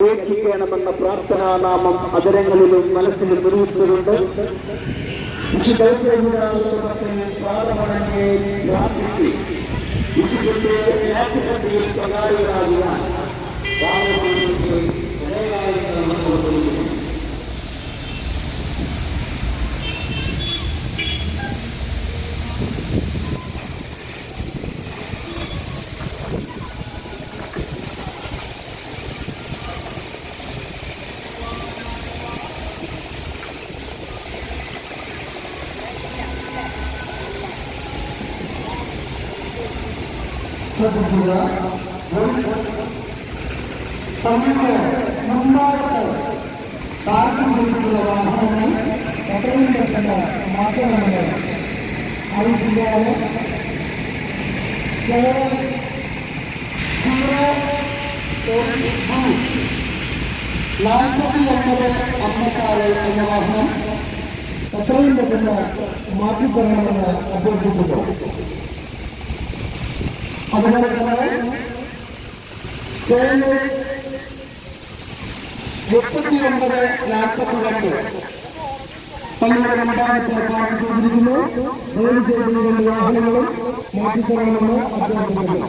ഉപേക്ഷിക്കണമെന്ന പ്രാർത്ഥനാനാമം അതരങ്ങളിലും മനസ്സിലും നിറൂപ്പുണ്ട് പ്രാർത്ഥിച്ച് വിശുദ്ധത്തെ രാജ്യസഭയിൽ പങ്കാളികളാകുവാൻ ശ്രദ്ധിക്കുക പള്ളിക്ക് മുമ്പായിട്ട് പാർക്കിംഗ് ചെയ്തിട്ടുള്ള വാഹനങ്ങൾ എത്രയും പെട്ടെന്ന് മാറ്റണമെന്ന് അറിയിക്കുകയാണ് കേരളം സീറോ നാൽപ്പത്തി ഒമ്പത് അമ്പത്താറ് എന്ന വാഹനം എത്രയും പെട്ടെന്ന് മാറ്റിത്തരണമെന്ന് അഭ്യർത്ഥിക്കുന്നു കേരളം മുപ്പത്തി ഒമ്പത് രണ്ട് പള്ളിയുടെ രണ്ടാമത്തെ പാർക്ക് ചെയ്തിരിക്കുന്നു റോഡ് ചെയ്തിരിക്കുന്ന വാഹനങ്ങളും മാറ്റിത്തരണമെന്ന് അഭ്യർത്ഥിക്കുന്നു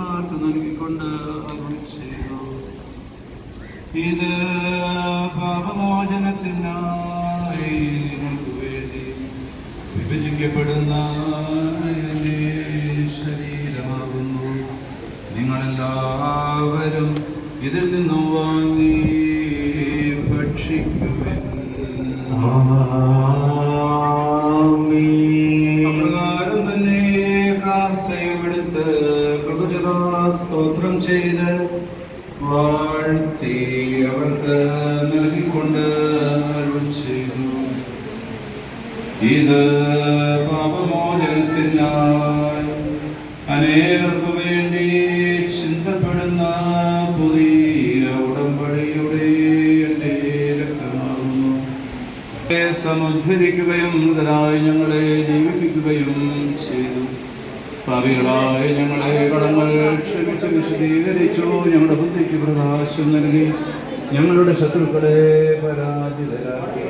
ശിഷ്യന്മാർക്ക് നൽകിക്കൊണ്ട് അരുൾ ചെയ്തു ഇത് പാപമോചനത്തിനായി നിങ്ങൾക്ക് വേണ്ടി വിഭജിക്കപ്പെടുന്ന എന്റെ ശരീരമാകുന്നു. നിങ്ങളെല്ലാവരും ഇതിൽ നിന്നും വാങ്ങി ഭക്ഷിക്കുവിൻ. അപ്രകാരം തന്നെ കാസ്തയും എടുത്ത് സ്തോത്രം ചെയ്ത് വാഴ്ത്തി അവർക്ക് നൽകിക്കൊണ്ട് ഇത് പാപമോചനത്തിനായി അനേകർക്കു വേണ്ടി ചിന്തപ്പെടുന്ന പുതിയ ഉടമ്പടിയുടെ എന്റെ രക്തമാകുന്നു. സമുദ്ധരിക്കുകയും മുതലായി ഞങ്ങളെ ജീവിപ്പിക്കുകയും ചെയ്തു. ഭാവികളായ ഞങ്ങളെ പ്രകാശം നൽകി. ഞങ്ങളുടെ ശത്രുക്കളെ പരാജിതരാക്കി.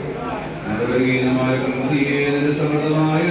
അനുഗ്രഹീനമായ കൃതിയെ സമൃദ്ധമായ